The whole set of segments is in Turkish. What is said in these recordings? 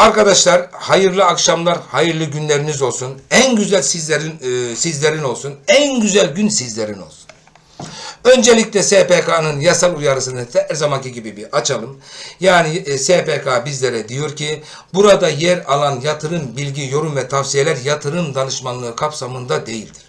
Arkadaşlar hayırlı akşamlar, hayırlı günleriniz olsun. En güzel sizlerin e, sizlerin olsun. En güzel gün sizlerin olsun. Öncelikle SPK'nın yasal uyarısını her zamanki gibi bir açalım. Yani e, SPK bizlere diyor ki burada yer alan yatırım, bilgi, yorum ve tavsiyeler yatırım danışmanlığı kapsamında değildir.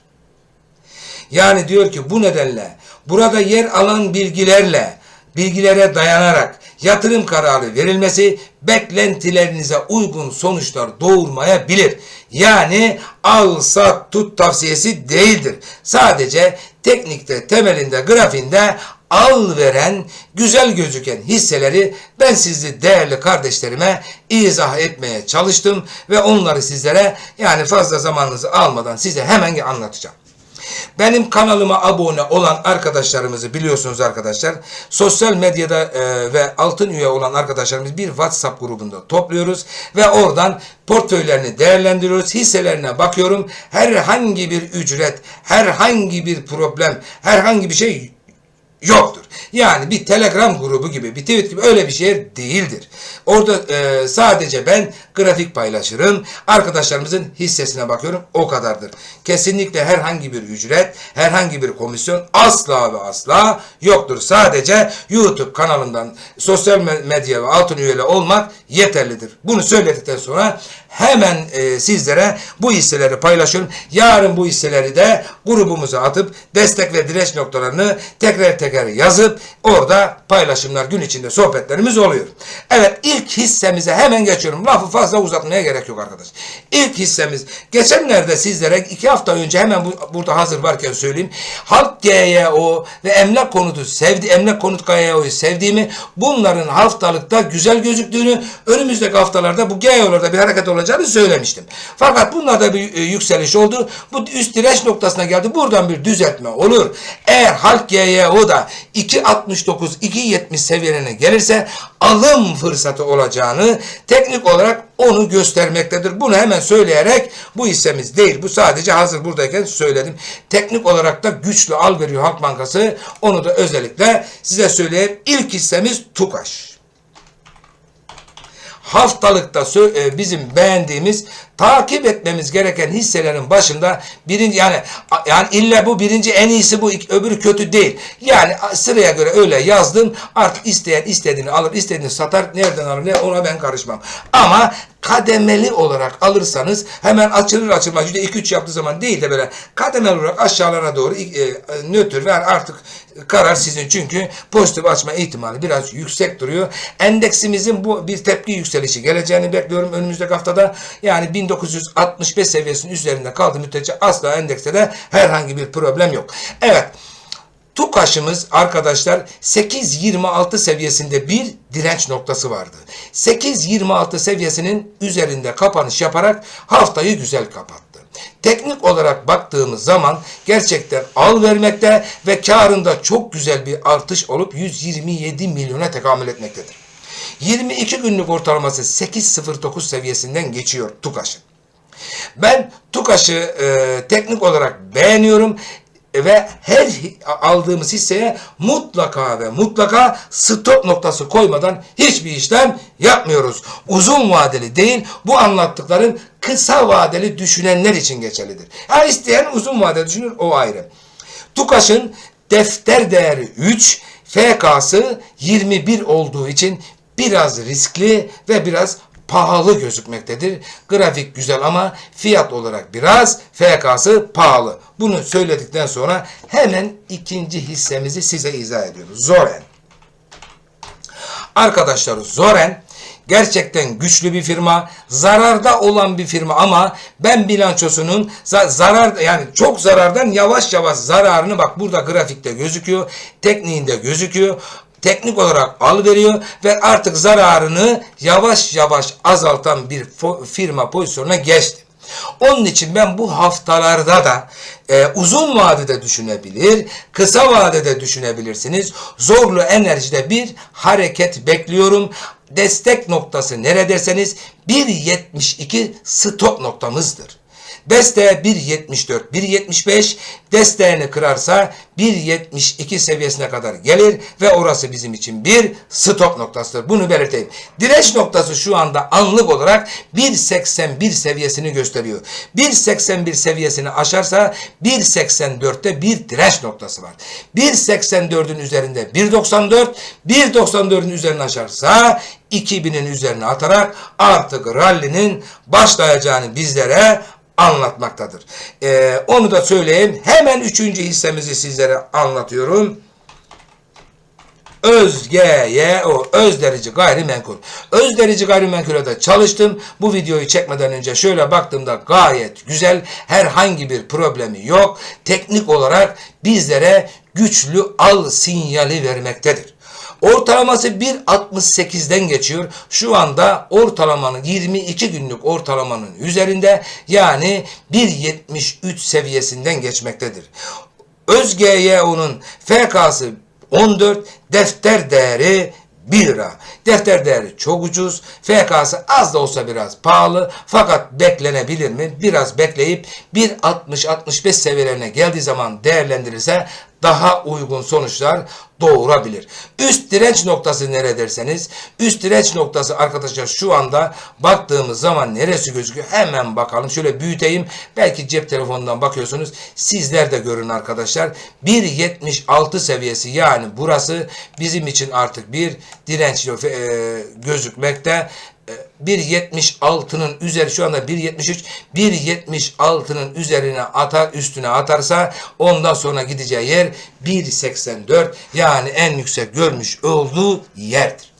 Yani diyor ki bu nedenle burada yer alan bilgilerle, bilgilere dayanarak yatırım kararı verilmesi beklentilerinize uygun sonuçlar doğurmayabilir. Yani al sat tut tavsiyesi değildir. Sadece teknikte, temelinde, grafiğinde al veren, güzel gözüken hisseleri ben sizi değerli kardeşlerime izah etmeye çalıştım ve onları sizlere yani fazla zamanınızı almadan size hemen anlatacağım. Benim kanalıma abone olan arkadaşlarımızı biliyorsunuz arkadaşlar. Sosyal medyada e, ve altın üye olan arkadaşlarımız bir WhatsApp grubunda topluyoruz ve oradan portföylerini değerlendiriyoruz. Hisselerine bakıyorum. Herhangi bir ücret, herhangi bir problem, herhangi bir şey yoktur. Yani bir Telegram grubu gibi, bir tweet gibi öyle bir şey değildir. Orada e, sadece ben grafik paylaşırım. Arkadaşlarımızın hissesine bakıyorum. O kadardır. Kesinlikle herhangi bir ücret, herhangi bir komisyon asla ve asla yoktur. Sadece YouTube kanalından sosyal medya ve altın üyeli olmak yeterlidir. Bunu söyledikten sonra hemen e, sizlere bu hisseleri paylaşıyorum. Yarın bu hisseleri de grubumuza atıp destek ve direnç noktalarını tekrar tekrar yazıp orada paylaşımlar gün içinde sohbetlerimiz oluyor. Evet ilk hissemize hemen geçiyorum. Lafı fazla uzatmaya gerek yok arkadaş. İlk hissemiz geçenlerde sizlere iki hafta önce hemen bu, burada hazır varken söyleyeyim. Halk GYO ve emlak konutu sevdi emlak konut GYO'yu sevdiğimi bunların haftalıkta güzel gözüktüğünü önümüzdeki haftalarda bu GYO'larda bir hareket olacağını söylemiştim. Fakat bunlarda bir e, yükseliş oldu. Bu üst direnç noktasına geldi. Buradan bir düzeltme olur. Eğer Halk GYO da 2.69 2.70 seviyelerine gelirse alım fırsatı olacağını teknik olarak onu göstermektedir. Bunu hemen söyleyerek bu hissemiz değil. Bu sadece hazır buradayken söyledim. Teknik olarak da güçlü al veriyor Halk Bankası. Onu da özellikle size söyleyeyim. İlk hissemiz TUKAŞ haftalıkta e, bizim beğendiğimiz takip etmemiz gereken hisselerin başında birinci yani yani illa bu birinci en iyisi bu öbürü kötü değil. Yani sıraya göre öyle yazdım. Artık isteyen istediğini alır, istediğini satar. Nereden alır ne ona ben karışmam. Ama kademeli olarak alırsanız hemen açılır açılmaz yüzde iki üç yaptığı zaman değil de böyle kademeli olarak aşağılara doğru e, e, nötr ve artık karar sizin çünkü pozitif açma ihtimali biraz yüksek duruyor. Endeksimizin bu bir tepki yükselişi geleceğini bekliyorum önümüzdeki haftada. Yani 1965 seviyesinin üzerinde kaldı müddetçe asla endekste de herhangi bir problem yok. Evet. TUKAŞ'ımız arkadaşlar 8.26 seviyesinde bir direnç noktası vardı. 8.26 seviyesinin üzerinde kapanış yaparak haftayı güzel kapattı. Teknik olarak baktığımız zaman gerçekten al vermekte ve karında çok güzel bir artış olup 127 milyona tekamül etmektedir. 22 günlük ortalaması 8.09 seviyesinden geçiyor TUKAŞ'ın. Ben TUKAŞ'ı e, teknik olarak beğeniyorum ve her aldığımız hisseye mutlaka ve mutlaka stop noktası koymadan hiçbir işlem yapmıyoruz. Uzun vadeli değil bu anlattıkların kısa vadeli düşünenler için geçerlidir. Her isteyen uzun vadeli düşünür o ayrı. TUKAŞ'ın defter değeri 3, FK'sı 21 olduğu için biraz riskli ve biraz pahalı gözükmektedir. Grafik güzel ama fiyat olarak biraz FK'sı pahalı. Bunu söyledikten sonra hemen ikinci hissemizi size izah ediyoruz. Zoren. Arkadaşlar Zoren gerçekten güçlü bir firma, zararda olan bir firma ama ben bilançosunun za- zarar yani çok zarardan yavaş yavaş zararını bak burada grafikte gözüküyor, tekniğinde gözüküyor. Teknik olarak al veriyor ve artık zararını yavaş yavaş azaltan bir firma pozisyonuna geçti. Onun için ben bu haftalarda da e, uzun vadede düşünebilir, kısa vadede düşünebilirsiniz. Zorlu enerjide bir hareket bekliyorum. Destek noktası neredeseniz 1.72 stop noktamızdır. Desteğe 1.74, 1.75 desteğini kırarsa 1.72 seviyesine kadar gelir ve orası bizim için bir stop noktasıdır. Bunu belirteyim. Direnç noktası şu anda anlık olarak 1.81 seviyesini gösteriyor. 1.81 seviyesini aşarsa 1.84'te bir direnç noktası var. 1.84'ün üzerinde 1.94, 1.94'ün üzerine aşarsa 2000'in üzerine atarak artık rallinin başlayacağını bizlere anlatmaktadır. Ee, onu da söyleyeyim. Hemen üçüncü hissemizi sizlere anlatıyorum. ÖZGYO Özderici Gayrimenkul. Özderici Gayrimenkul'e de çalıştım. Bu videoyu çekmeden önce şöyle baktığımda gayet güzel. Herhangi bir problemi yok. Teknik olarak bizlere güçlü al sinyali vermektedir. Ortalaması 1.68'den geçiyor. Şu anda ortalamanın 22 günlük ortalamanın üzerinde yani 1.73 seviyesinden geçmektedir. ÖzGYO'nun FK'sı 14, defter değeri 1 lira. Defter değeri çok ucuz. FK'sı az da olsa biraz pahalı. Fakat beklenebilir mi? Biraz bekleyip 1.60-65 seviyelerine geldiği zaman değerlendirirse daha uygun sonuçlar doğurabilir. Üst direnç noktası nere derseniz, üst direnç noktası arkadaşlar şu anda baktığımız zaman neresi gözüküyor? Hemen bakalım. Şöyle büyüteyim. Belki cep telefonundan bakıyorsunuz. Sizler de görün arkadaşlar. 1.76 seviyesi yani burası bizim için artık bir direnç e, gözükmekte. 1.76'nın üzeri şu anda 1.73 1.76'nın üzerine atar üstüne atarsa ondan sonra gideceği yer 1.84 yani en yüksek görmüş olduğu yerdir.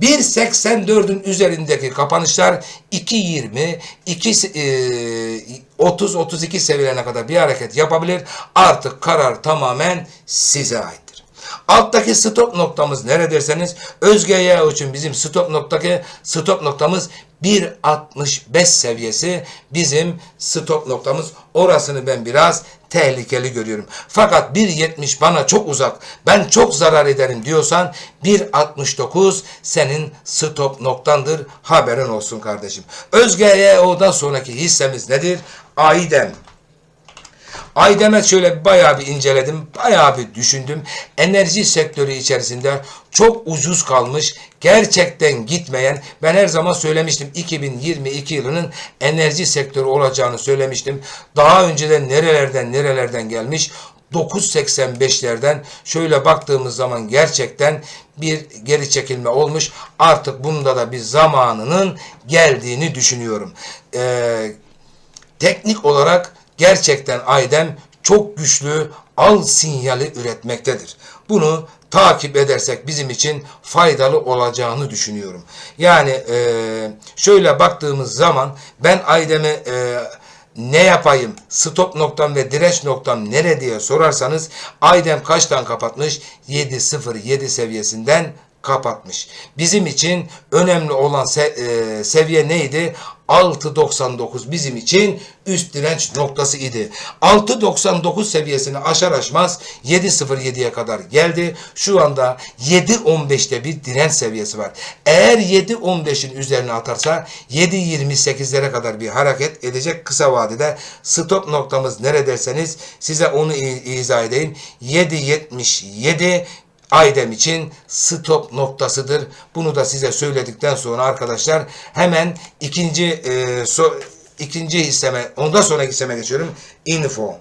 1.84'ün üzerindeki kapanışlar 2.20 2 30 32 seviyelerine kadar bir hareket yapabilir. Artık karar tamamen size ait. Alttaki stop noktamız nere derseniz Özge için bizim stop noktaki stop noktamız 1.65 seviyesi bizim stop noktamız. Orasını ben biraz tehlikeli görüyorum. Fakat 1.70 bana çok uzak. Ben çok zarar ederim diyorsan 1.69 senin stop noktandır. Haberin olsun kardeşim. Özge'ye sonraki hissemiz nedir? Aidem. Aydemet şöyle bayağı bir inceledim, bayağı bir düşündüm. Enerji sektörü içerisinde çok ucuz kalmış, gerçekten gitmeyen, ben her zaman söylemiştim 2022 yılının enerji sektörü olacağını söylemiştim. Daha önceden nerelerden nerelerden gelmiş, 9.85'lerden şöyle baktığımız zaman gerçekten bir geri çekilme olmuş. Artık bunda da bir zamanının geldiğini düşünüyorum. Ee, teknik olarak gerçekten Aydem çok güçlü al sinyali üretmektedir. Bunu takip edersek bizim için faydalı olacağını düşünüyorum. Yani e, şöyle baktığımız zaman ben Aydem'i e, ne yapayım, stop noktam ve direnç noktam nere diye sorarsanız Aydem kaçtan kapatmış? 7.07 seviyesinden kapatmış. Bizim için önemli olan se e, seviye neydi? 6.99 bizim için üst direnç noktası idi. 6.99 seviyesini aşar aşmaz 7.07'ye kadar geldi. Şu anda 7.15'te bir direnç seviyesi var. Eğer 7.15'in üzerine atarsa 7.28'lere kadar bir hareket edecek kısa vadede. Stop noktamız nerede derseniz size onu izah edeyim. 7.77 Aydem için stop noktasıdır. Bunu da size söyledikten sonra arkadaşlar hemen ikinci e, so, ikinci hisseme ondan sonraki hisseme geçiyorum. Info.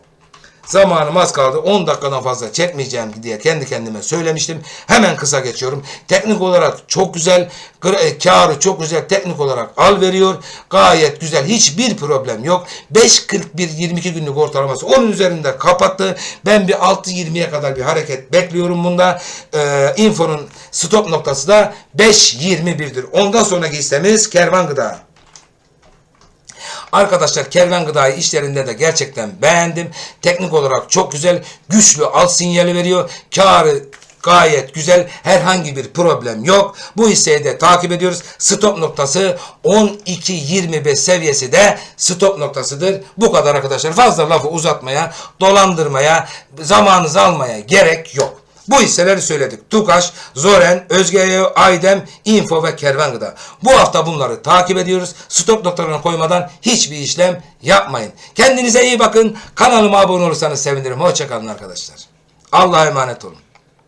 Zamanım az kaldı. 10 dakikadan fazla çekmeyeceğim diye kendi kendime söylemiştim. Hemen kısa geçiyorum. Teknik olarak çok güzel. E, karı çok güzel. Teknik olarak al veriyor. Gayet güzel. Hiçbir problem yok. 5.41 22 günlük ortalaması. Onun üzerinde kapattı. Ben bir 6.20'ye kadar bir hareket bekliyorum bunda. Ee, infonun stop noktası da 5.21'dir. Ondan sonraki hissemiz kervan gıda. Arkadaşlar kervan gıdayı işlerinde de gerçekten beğendim. Teknik olarak çok güzel. Güçlü alt sinyali veriyor. Karı gayet güzel. Herhangi bir problem yok. Bu hisseyi de takip ediyoruz. Stop noktası 12.25 seviyesi de stop noktasıdır. Bu kadar arkadaşlar. Fazla lafı uzatmaya, dolandırmaya, zamanınızı almaya gerek yok. Bu hisseleri söyledik. Tukaş, Zoren, Özge, Aydem, Info ve Kervan Gıda. Bu hafta bunları takip ediyoruz. Stop noktalarına koymadan hiçbir işlem yapmayın. Kendinize iyi bakın. Kanalıma abone olursanız sevinirim. Hoşçakalın arkadaşlar. Allah'a emanet olun.